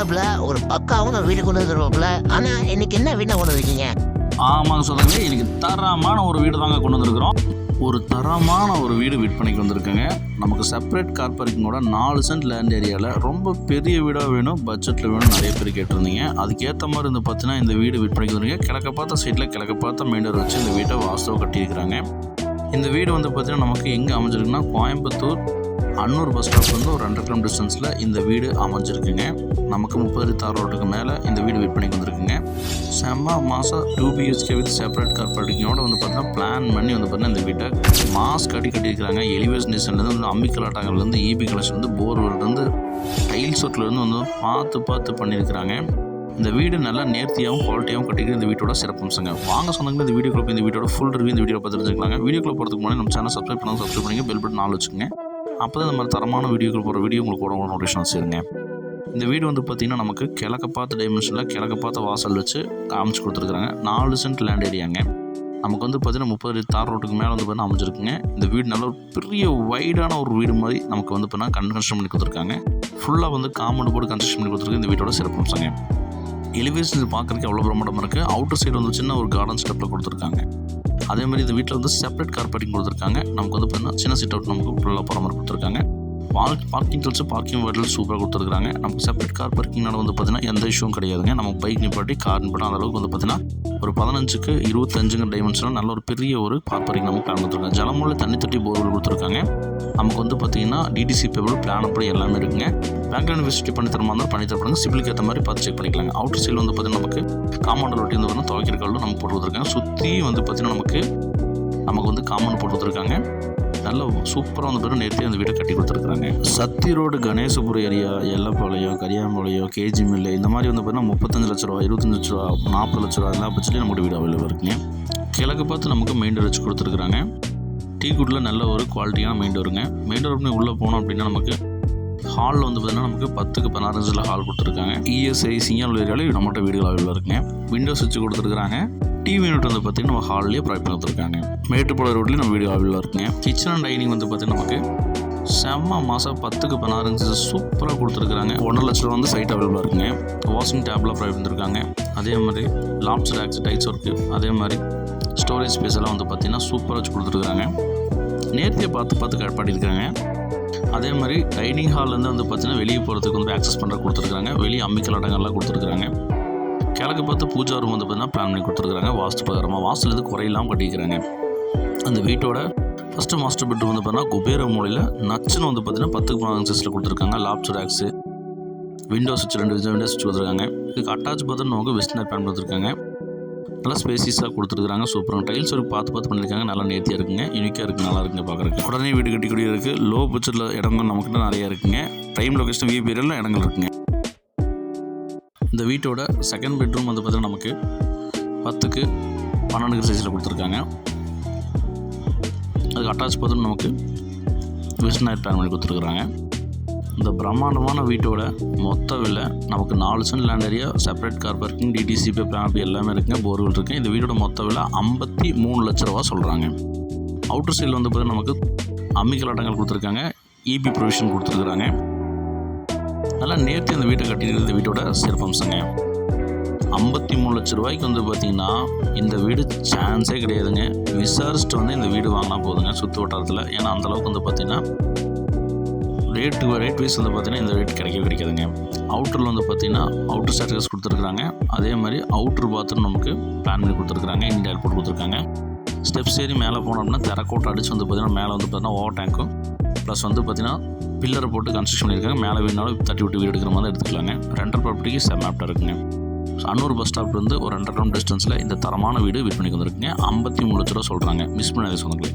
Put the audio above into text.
ஸ்டாப்ல ஒரு பக்காவும் வீடு கொண்டு வந்துருவாப்ல ஆனா இன்னைக்கு என்ன வீணா கொண்டு வந்திருக்கீங்க? ஆமாங்க சொல்லுங்க இன்னைக்கு தரமான ஒரு வீடு தாங்க கொண்டு வந்திருக்கிறோம். ஒரு தரமான ஒரு வீடு விற்பனைக்கு வந்திருக்குங்க. நமக்கு செப்பரேட் கார் பார்க்கிங்கோட நாலு சென்ட் லேண்ட் ஏரியாவில் ரொம்ப பெரிய வீடாக வேணும் பட்ஜெட்டில் வேணும் நிறைய பேர் கேட்டிருந்தீங்க. அதுக்கேற்ற மாதிரி இருந்து பார்த்தீங்கன்னா இந்த வீடு விற்பனைக்கு வந்திருக்கீங்க. கிழக்க பார்த்த சைட்டில் கிழக்க பார்த்த மெயின் வச்சு இந்த வீட்டை வாஸ்தவ கட்டியிருக்கிறாங்க. இந்த வீடு வந்து பார்த்தீங்கன்னா நமக்கு எங்கே அமைஞ்சிருக்குன்னா கோயம்புத்தூர் அன்னூர் பஸ் ஸ்டாப் வந்து ஒரு ரெண்டரை கிலோமீட்டர் டிஸ்டன்ஸில் இந்த வீடு அமைஞ்சிருக்குங்க. நமக்கு முப்பது தார் ரோட்டுக்கு மேலே இந்த வீடு விற்பனைக்கு வந்திருக்குங்க. செம்ம மாதம் two BHK with separate car பார்க்கிங்கோட வந்து பார்த்தீங்கன்னா பிளான் பண்ணி வந்து பார்த்தீங்கன்னா இந்த வீட்டை மாஸ் கட்டி கட்டியிருக்கிறாங்க. எலிவேஷன் டிசைன்லேருந்து வந்து அம்மிக்கல் கலாட்டாங்கலேருந்து இபி கலெக்ஷன்லேருந்து போர்வெல்லேருந்து டைல்ஸ் ஒர்க்லேருந்து வந்து பார்த்து பார்த்து பண்ணியிருக்கிறாங்க. இந்த வீடு நல்லா நேர்த்தியாகவும் குவாலிட்டியாகவும் கட்டிக்கிற இந்த வீட்டோட சிறப்பம்சங்க. வாங்க சொன்னாங்க இந்த வீடியோ இந்த வீடியோட ஃபுல் ரிவ்யூ இந்த வீடியோ பார்த்து தெரிஞ்சுக்கலாங்க வீடியோக்குள்ள போகிறதுக்கு முன்னாடி நம்ம சேனல் சப்ஸ்கிரைப் பண்ணால் சப்ஸ்கிரைப் பண்ணிங்க பெல் பட்டன் நாள் வச்சுக்கோங்க. அப்போ தான் இந்த மாதிரி தரமான வீடியோக்கள் போகிற வீடியோ உங்களுக்கு கூட நோட்டிஃபிகேஷன் சேருங்க. இந்த வீடு வந்து பார்த்திங்கன்னா நமக்கு கிழக்க பார்த்த டைமென்ஷனில் கிழக்க பார்த்த வாசல் வச்சு காமிச்சு கொடுத்துருக்குறாங்க. நாலு சென்ட் லேண்ட் ஏரியாங்க நமக்கு வந்து பார்த்திங்கன்னா முப்பது தார் ரோட்டுக்கு மேலே வந்து பார்த்தீங்கன்னா அமைஞ்சிருக்குங்க. இந்த வீடு நல்ல ஒரு பெரிய வைடான ஒரு வீடு மாதிரி நமக்கு வந்து பார்த்தீங்கன்னா கன்ஸ்ட்ரக்ஷன் பண்ணி கொடுத்துருக்காங்க. ஃபுல்லாக வந்து காம்பவுண்ட் போர்டு கன்ஸ்ட்ரக்ஷன் பண்ணி கொடுத்துருக்கு இந்த வீட்டோட சிறப்பம்சங்க எலிவேஷன் பார்க்குறதுக்கு அவ்வளோ பிரமாண்டமாக இருக்குது அவுட்டர் சைடு வந்து சின்ன ஒரு கார்டன் ஸ்டெப்பில் கொடுத்துருக்காங்க. அதே மாதிரி இந்த வீட்டில் வந்து செப்பரேட் கார் பார்க்கிங் கொடுத்துருக்காங்க. நமக்கு வந்து பார்த்தீங்கன்னா சின்ன சிட் அவுட் நமக்கு ஃபுல்லாக போகிற மாதிரி கொடுத்துருக்காங்க. பார்க் பார்க்கிங் டூல்ஸ் பார்க்கிங் வேர்டில் சூப்பராக கொடுத்துருக்காங்க. நமக்கு செப்பரேட் கார் பார்க்கிங்னால வந்து பார்த்தீங்கன்னா எந்த இஷ்யூவும் கிடையாதுங்க. நம்ம பைக் நிப்பாட்டி கார் நிப்பாட்டி அந்த அளவுக்கு வந்து பார்த்தீங்கன்னா ஒரு பதினஞ்சுக்கு இருபத்தஞ்சுங்க டைமென்ஷனில் நல்ல ஒரு பெரிய ஒரு கார் பார்க்கிங் நமக்கு பிளான் கொடுத்துருக்காங்க ஜலமுள்ள தண்ணி தொட்டி போர்வெல் கொடுத்துருக்காங்க. நமக்கு வந்து பார்த்தீங்கன்னா டிடிசி பேபிள் பிளான் அப்படி எல்லாமே இருக்குங்க. பேக்ரவுண்ட் விசிட்டி பண்ணி தர மாதிரி பண்ணி தரப்படுங்க. சிபிலுக்கு ஏற்ற மாதிரி பார்த்து செக் பண்ணிக்கலாங்க. அவுட்டர் சைடில் வந்து பார்த்தீங்கன்னா நமக்கு காம்பவுண்ட் ஒட்டி வந்து பார்த்தீங்கன்னா துவைக்கிற கல்லும் நமக்கு போட்டு கொடுத்துருக்காங்க. சுற்றி வந்து பார்த்தீங்கன்னா நமக்கு நமக்கு வந்து காமன் போட்டு கொடுத்துருக்காங்க. நல்ல சூப்பராக வந்து பேரும் நேர்த்தி அந்த வீடை கட்டி கொடுத்துருக்காங்க Sathy road Ganesapuri area Ellapalayam Kariyampalayam KG mill இந்த மாதிரி வந்து பார்த்தீங்கன்னா முப்பத்தஞ்சு லட்ச ரூபா இருபத்தஞ்சு லட்ச ரூபா நாற்பது லட்ச ரூபா எல்லா பட்சத்துலையும் நம்மளோட வீடு அவைலபிள் இருக்குங்க. கிழக்கு பார்த்து நமக்கு மெயின் வச்சு கொடுத்துருக்குறாங்க. டீ குட்டில் நல்ல ஒரு குவாலிட்டியான மெயின் டோருங்க மெயின் டோர் பண்ணி உள்ளே போனோம் அப்படின்னா நமக்கு ஹாலில் வந்து பார்த்தீங்கன்னா நமக்கு பத்துக்கு பதினாறு ஹால் கொடுத்துருக்காங்க. இஎஸ்ஐ சிங்கல் ஏரியாவில் நம்மகிட்ட வீடுகள் அவைலபிள் இருக்குங்க. விண்டோஸ் வச்சு கொடுத்துருக்காங்க டிவி யூனிட் வந்து பார்த்தீங்கன்னா நம்ம ஹால்லேயே ப்ரொவைட் பண்ணி கொடுத்துருக்காங்க மேட்டுப்பாளைய ரோட்லேயும் நம்ம வீடு அவைலபிள் இருக்குங்க. கிச்சன் அண்ட் டைனிங் வந்து பார்த்தீங்கன்னா நமக்கு செம்ம மாதம் பத்துக்கு பதினாறு இன்ச்சு சூப்பராக கொடுத்துருக்காங்க ஒன்றரை லட்ச ரூபா வந்து சைட் அவைலபிளாக இருக்குங்க. வாஷிங் டேப்லாம் ப்ரொவைட் பண்ணிருக்காங்க அதே மாதிரி லாப்ஸ் டேக்ஸ் டைட்ஸ் ஒர்க்கு அதே மாதிரி ஸ்டோரேஜ் ஸ்பேஸ் எல்லாம் வந்து பார்த்தீங்கன்னா சூப்பராக வச்சு கொடுத்துருக்காங்க நேர்த்தியை பார்த்து பார்த்து கட்பாட்டியிருக்காங்க அதே மாதிரி டைனிங் ஹால்லேருந்து வந்து பார்த்திங்கன்னா வெளியே போகிறதுக்கு வந்து ஆக்சஸ் பண்ணுற கொடுத்துருக்காங்க வெளியே அம்மிக்கல் அடங்கெல்லாம் கொடுத்துருக்காங்க கிழக்கு பார்த்து பூஜா ரூம் வந்து பார்த்திங்கன்னா பிளான் பண்ணி கொடுத்துருக்காங்க வாஸ்து பிரகாரமாக வாஸ்துல இருந்து குறையில்லாமல் கட்டிக்கிறாங்க அந்த வீட்டோட ஃபஸ்ட்டு மாஸ்டர் பெட்ரூம் வந்து பார்த்தீங்கன்னா குபேர மூலையில் நச்சுன்னு வந்து பார்த்தீங்கன்னா பத்துக்கு பதினாறு சைஸில் கொடுத்துருக்காங்க. லாப்ஸ் ரேக்ஸு விண்டோ சுவிட்ச் ரெண்டு விண்டோ சுவிட்ச் கொடுத்துருக்காங்க. இதுக்கு அட்டாச் பார்த்தீங்கன்னா நமக்கு வெஸ்டர்ன் பேன் கொடுத்துருக்காங்க நல்லா ஸ்பேசிஸாக கொடுத்துருக்காங்க சூப்பராக டைல்ஸ் ஒரு பார்த்து பார்த்து பண்ணியிருக்காங்க. நல்லா நேர்த்தியாக இருக்குங்க. யூனிக்காக இருக்குது நல்லா இருக்குங்க பார்க்குறதுக்கு. உடனே வீடு கட்டி கூடிய இருக்குது லோ பட்ஜெட்டில் இடங்கள் நமக்குன்னு நிறைய இருக்குங்க. டைம் லொக்கேஷன் வீ பீரியடில் இடங்கள் இருக்குங்க. இந்த வீட்டோட செகண்ட் பெட்ரூம் வந்து பார்த்தீங்கன்னா நமக்கு பத்துக்கு பன்னெண்டு சைஸில் கொடுத்துருக்காங்க. அதுக்கு அட்டாச் பாத்ரூம் நமக்கு வெஸ்ட் நைட் பிளான் பண்ணி கொடுத்துருக்குறாங்க. இந்த பிரம்மாண்டமான வீட்டோட மொத்த விலை நமக்கு நாலு cent land area separate car parking DTCP plan எல்லாமே இருக்குங்க. போர்வெல் இருக்குது இந்த வீடோட மொத்த விலை ஐம்பத்தி மூணு லட்ச ரூபா சொல்கிறாங்க அவுட்டர் சைடில் வந்து பார்த்தீங்கன்னா நமக்கு அம்மிக்கல் கொடுத்துருக்காங்க. இபி ப்ரொவிஷன் கொடுத்துருக்குறாங்க. நல்லா நேர்த்தி அந்த வீட்டை கட்டிட்டு இந்த வீட்டோட சிறப்பம்சங்க ஐம்பத்தி மூணு லட்ச ரூபாய்க்கு வந்து பார்த்தீங்கன்னா இந்த வீடு சான்ஸே கிடையாதுங்க. விசாரிச்சுட்டு வந்து இந்த வீடு வாங்கினா போதுங்க சுற்று வட்டாரத்தில். ஏன்னா அந்த அளவுக்கு வந்து பார்த்திங்கன்னா ரேட்டு ரேட் வைஸ் வந்து பார்த்தீங்கன்னா இந்த ரேட் கிடைக்கவே கிடைக்காதுங்க. அவுட்டரில் வந்து பார்த்தீங்கன்னா அவுட்டர் ஸ்டார்டர்ஸ் கொடுத்துருக்குறாங்க. அதே மாதிரி அவுட்டர் பாத்ரூம் நமக்கு பிளான் பண்ணி கொடுத்துருக்காங்க இந்தியா போட்டு கொடுத்துருக்காங்க. ஸ்டெப்ஸ் ஏறி மேலே போனோம் அப்படின்னா தெரக்கோட்டை அடிச்சு வந்து பார்த்திங்கன்னா மேலே வந்து பார்த்தீங்கன்னா ஓவர் டேங்க்கும் ப்ளஸ் வந்து பார்த்தீங்கன்னா பில்லரை போட்டு கன்ஸ்ட்ரக்ஷன் பண்ணியிருக்காங்க. மேலே வேணாலும் தட்டி விட்டு வீடு எடுக்கிற மாதிரி எடுத்துக்கலாங்க. ரெண்டர் ப்ராப்பர்ட்டிக்கு செம்ம ஆப்டாக இருக்குங்க. அன்னூர் பஸ் ஸ்டாப்லேருந்து ஒரு ரெண்டரை கிலோமீட்டர் டிஸ்டன்ஸில் இந்த தரமான வீடு விற்பனைக்கு வந்திருக்குங்க. ஐம்பத்தி மூணு லட்ச ரூபா சொல்கிறாங்க மிஸ் பண்ணாத சொந்தங்களே.